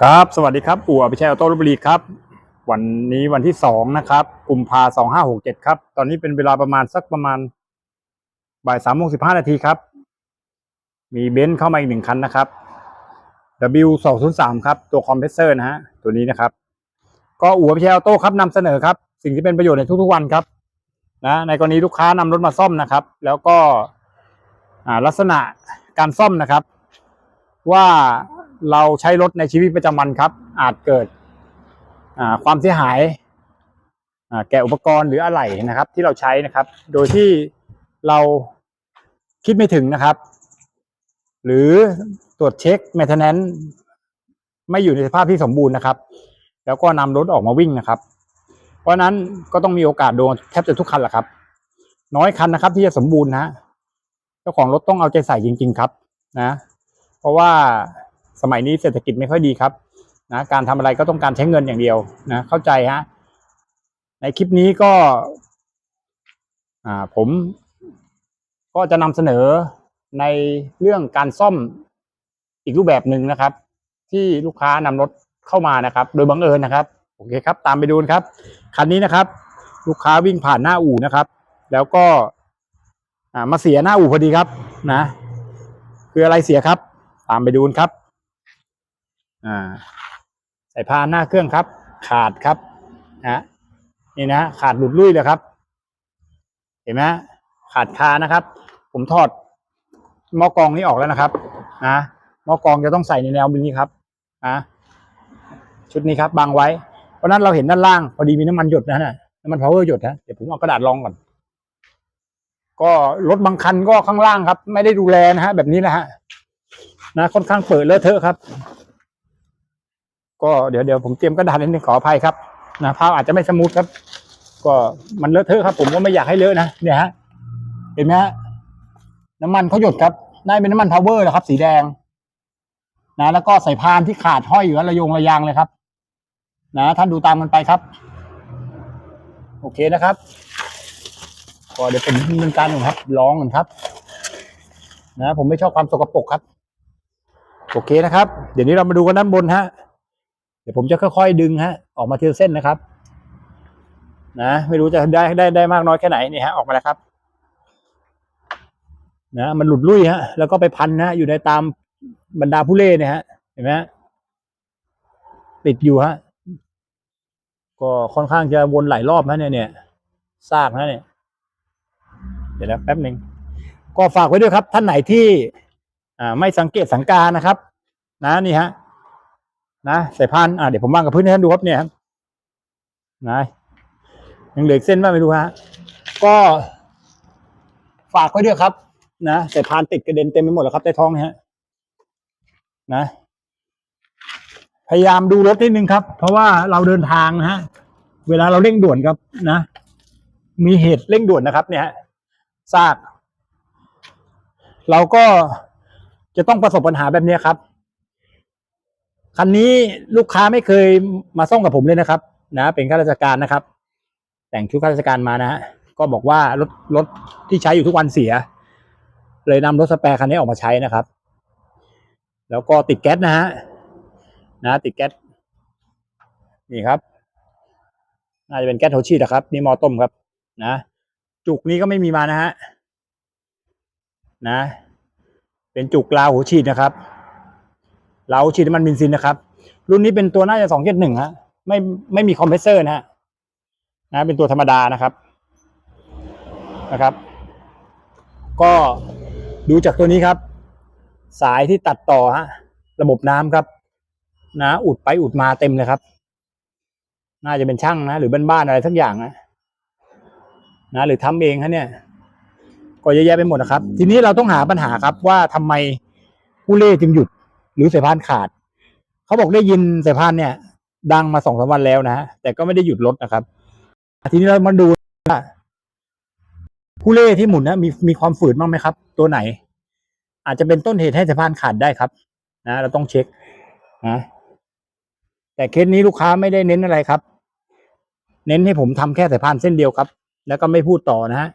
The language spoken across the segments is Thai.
ครับสวัสดีครับอู่อภิชัยออโต้ลพบุรีครับ วันนี้วันที่สองนะครับกุมภาสองห้าหกเจ็ดครับ ตอนนี้เป็นเวลาประมาณสักประมาณบ่ายสามโมงสิบห้านาทีครับ มีเบนซ์เข้ามาอีกหนึ่งคันนะครับ W สองศูนย์สามครับ ตัวคอมเพรสเซอร์นะฮะตัวนี้นะครับ ก็อู่อภิชัยออโต้ครับนำเสนอครับ สิ่งที่เป็นประโยชน์ในทุกๆวันครับนะในกรณีลูกค้านำรถมาซ่อมนะครับ แล้วก็ลักษณะการซ่อมนะครับ ว่า เราใช้รถในชีวิตประจำวันครับ อาจเกิดความเสียหายแก่อุปกรณ์หรืออะไหล่นะครับ ที่เราใช้นะครับ โดยที่เราคิดไม่ถึงนะครับ หรือตรวจเช็ค maintenance ไม่อยู่ในสภาพที่สมบูรณ์นะครับ แล้วก็นำรถออกมาวิ่งนะครับ เพราะนั้นก็ต้องมีโอกาสโดนแทบจะทุกคันแหละครับ น้อยคันนะครับ ที่จะสมบูรณ์นะเจ้าของรถต้องเอาใจใส่จริง ๆ ครับ นะ เพราะว่า สมัยนี้เศรษฐกิจไม่ค่อยดีครับนะการทำอะไรก็ต้องการใช้เงินอย่างเดียวนะเข้าใจฮะในคลิปนี้ก็อ่าผมก็จะนำเสนอในเรื่องการซ่อมอีกรูปแบบหนึ่งนะครับ ที่ลูกค้านำรถเข้ามานะครับ โดยบังเอิญนะครับโอเคครับ ตามไปดูนะครับคันนี้นะครับ ลูกค้าวิ่งผ่านหน้าอู่นะครับ แล้วก็อ่ามาเสียหน้าอู่พอดีครับนะ คืออะไรเสียครับ ตามไปดูนครับ อ่าสายพานหน้าเครื่องครับ ขาดครับนะนี่นะขาดหลุดลุ่ยเลยครับ เห็นไหมขาดคานะครับ ผมถอดหม้อกรองนี้ออกแล้วนะครับนะหม้อกรองจะต้องใส่ในแนวนี้ครับนะชุดนี้ครับบังไว้ เพราะนั้นเราเห็นด้านล่างพอดีมีน้ำมันหยดนะฮะน้ำมันพาวเวอร์หยดนะเดี๋ยวผมเอากระดาษรองก่อน ก็รถบางคันก็ข้างล่างครับ ไม่ได้ดูแลนะฮะแบบนี้แหละฮะนะค่อนข้างเปิดเลอะเทอะครับ ก็เดี๋ยวเดี๋ยวผมเตรียมกระดาษนิดนึงขออภัยครับนะภาพอาจจะไม่สมูทครับ ก็มันเลอะเทอะครับ ผมก็ไม่อยากให้เลอะนะเนี่ยฮะเห็นไหมฮะน้ำมันเขาหยดครับได้เป็นน้ำมันพาวเวอร์นะครับ สีแดง นะ แล้วก็สายพานที่ขาดห้อยอยู่ระยงระยางเลยครับ นะท่านดูตามกันไปครับ โอเคนะครับก็เดี๋ยวผมดำเนินการก่อนครับลองก่อนครับ นะ ผมไม่ชอบความสกปรกครับ โอเคนะครับ เดี๋ยวนี้เรามาดูกันด้านบนฮะ เดี๋ยวผมจะค่อยๆดึงฮะ ออกมาทีละเส้นนะครับ นะ ไม่รู้จะได้ได้ได้มากน้อยแค่ไหนนี่ฮะออกมาแล้วครับ นะมันหลุดลุ่ยฮะ แล้วก็ไปพันนะอยู่ในตามบรรดาผู้เล่เนี่ยฮะ เห็นไหมติดอยู่ฮะ ก็ค่อนข้างจะวนหลายรอบนะเนี่ยเนี่ยซากนะเนี่ย เดี๋ยวนะแป๊บหนึ่งก็ฝากไว้ด้วยครับ ท่านไหนที่ อ่า ไม่สังเกตสังการนะครับ นะนี่ฮะ นะสายพานอ่าเดี๋ยวผมวางกับพื้นให้ท่านดูครับเนี่ยครับนะยังเหลือเส้นบ้างไม่รู้ฮะก็ฝากไว้ด้วยครับ นะสายพานติดกระเด็นเต็มไปหมดแล้วครับใต้ท้องเนี่ยฮะนะพยายามดูรถนิดนึงครับ เพราะว่าเราเดินทางนะฮะเวลาเราเร่งด่วนครับนะ มีเหตุเร่งด่วนนะครับ เนี่ยซากเราก็จะต้องประสบปัญหาแบบนี้ครับ คันนี้ลูกค้าไม่เคยมาซ่อมกับผมเลยนะครับ นะ เป็นข้าราชการนะครับ แต่งชุดข้าราชการมานะฮะก็บอกว่ารถรถที่ใช้อยู่ทุกวันเสีย เลยนำรถสแปรคันนี้ออกมาใช้นะครับ แล้วก็ติดแก๊สนะฮะนะติดแก๊สนี่ครับน่าจะเป็นแก๊สโฮชีนะครับ นี่มอต้มครับ นะ จุกนี้ก็ไม่มีมานะฮะนะ เป็นจุกลาวหัวฉีดนะครับ ลาฉีดน้ำมันเบนซินนะครับ รุ่นนี้เป็นตัวน่าจะสองเจ็ดหนึ่งฮะไม่ไม่มีคอมเพรสเซอร์นะฮะนะเป็นตัวธรรมดานะครับนะครับ ก็ดูจากตัวนี้ครับ สายที่ตัดต่อฮะระบบน้ำครับ นะ อุดไปอุดมาเต็มเลยครับ น่าจะเป็นช่างนะ หรือบ้านๆอะไรสักอย่างนะนะ หรือทำเองฮะเนี่ย ก็เยอะแยะไปหมดนะครับ ทีนี้เราต้องหาปัญหาครับว่าทำไมผู้เล่จึงหยุด หรือสายพานขาด เขาบอกได้ยินสายพานเนี่ย ดังมาสองสามวันแล้วนะฮะแต่ก็ไม่ได้หยุดรถนะครับ ทีนี้เรามาดูว่าผู้เล่ที่หมุนนะมีมีความฝืดบ้างไหมครับ ตัวไหน อาจจะเป็นต้นเหตุให้สายพานขาดได้ครับ นะ เราต้องเช็คนะแต่เคสนี้ลูกค้าไม่ได้เน้นอะไรครับ เน้นให้ผมทำแค่สายพานเส้นเดียวครับ แล้วก็ไม่พูดต่อนะฮะ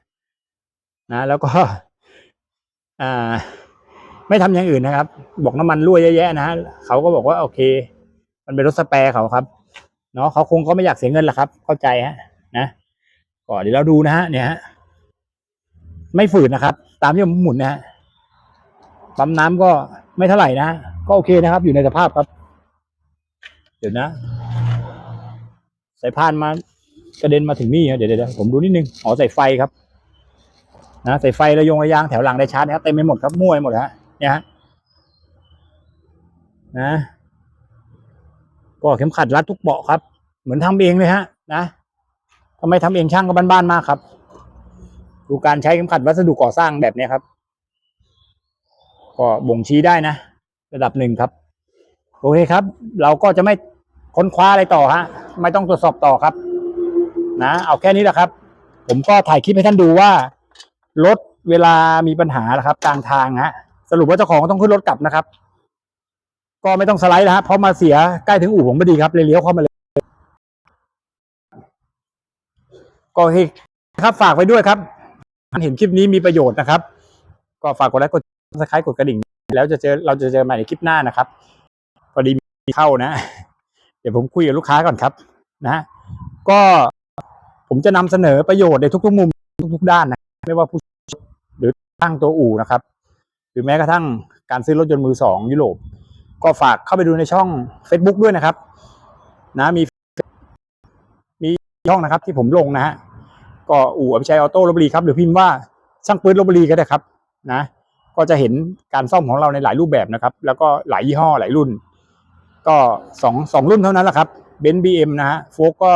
นะ แล้วก็ อ่า ไม่ทำอย่างอื่นนะครับ บอกน้ำมันรั่วเยอะแยะนะฮะเขาก็บอกว่าโอเค มันเป็นรถสแปรเขาครับเนาะเขาคงก็ไม่อยากเสียเงินแหละครับ เข้าใจฮะนะก็เดี๋ยวเราดูนะฮะเนี่ยฮะไม่ฝืดนะครับ ตามที่ผมหมุนนะฮะปั๊มน้ำก็ไม่เท่าไหร่นะก็โอเคนะครับ อยู่ในสภาพครับ เดี๋ยวนะสายพานมากระเด็นมาถึงนี่ฮะเดี๋ยวเดี๋ยวผมดูนิดนึงอ๋อสายไฟครับนะสายไฟระยงระยางแถวหลังได้ชาร์จนะครับเต็มไปหมดครับมั่วไปหมดฮะ เนี่ยฮะนะก็เข็มขัดรัดทุกเบาะครับ เหมือนทำเองเลยฮะ นะทำไมทำเองช่างก็บ้านๆมากครับ ดูการใช้เข็มขัดวัสดุก่อสร้างแบบนี้ครับ ก็บ่งชี้ได้นะ ระดับหนึ่งครับ โอเคครับ เราก็จะไม่ค้นคว้าอะไรต่อฮะ ไม่ต้องตรวจสอบต่อครับ นะ เอาแค่นี้แหละครับ ผมก็ถ่ายคลิปให้ท่านดูว่ารถเวลามีปัญหานะครับกลางทางฮะ สรุปว่าเจ้าของก็ต้องขึ้นรถกลับนะครับ ก็ไม่ต้องสไลด์นะฮะเพราะมาเสียใกล้ถึงอู่ผมพอดีครับเลยเลี้ยวเข้ามาเลย ก็โอเคครับฝากไว้ด้วยครับเห็นคลิปนี้มีประโยชน์นะครับ ก็ฝากกดไลค์กดซับสไครต์กดกระดิ่ง แล้วจะเจอเราจะเจอใหม่ในคลิปหน้านะครับพอดีมีเข้านะ เดี๋ยวผมคุยกับลูกค้าก่อนครับ นะ ก็ผมจะนำเสนอประโยชน์ในทุกๆมุมทุกๆด้านนะ ไม่ว่าผู้หรือตั้งตัวอู่นะครับ รือแม้กระทั่งการซื้อรถยนต์มือสองยุโรป ก็ฝากเข้าไปดูในช่อง Facebook ด้วยนะครับ นะมีมีช่องนะครับที่ผมลงนะฮะก็อู่อภิชัยออโต้ลบบุรีครับหรือพิมพ์ว่าช่างปืนลบบุรีก็ได้ครับนะ ก็จะเห็นการซ่อมของเราในหลายรูปแบบนะครับ แล้วก็หลายยี่ห้อหลายรุ่น ก็สองสองรุ่นเท่านั้นแหละครับเบนซ์บีเอ็มนะฮะโฟกก็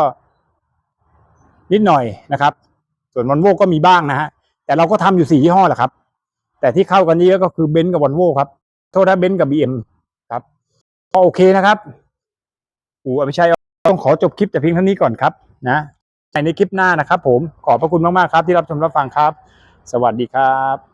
นิดหน่อยนะครับ ส่วนวอลโวก็มีบ้างนะฮะแต่เราก็ทำอยู่สี่ยี่ห้อแหละครับ แต่ที่เข้ากันนี้ก็คือเบนซ์กับวอลโวครับ โทษนะเบนซ์กับบีเอ็มครับ ก็โอเคนะครับอู่อภิชัยต้องขอจบคลิปแต่เพียงเท่านี้ก่อนครับ นะในคลิปหน้านะครับผมขอบพระคุณมากๆครับที่รับชมรับฟังครับ สวัสดีครับ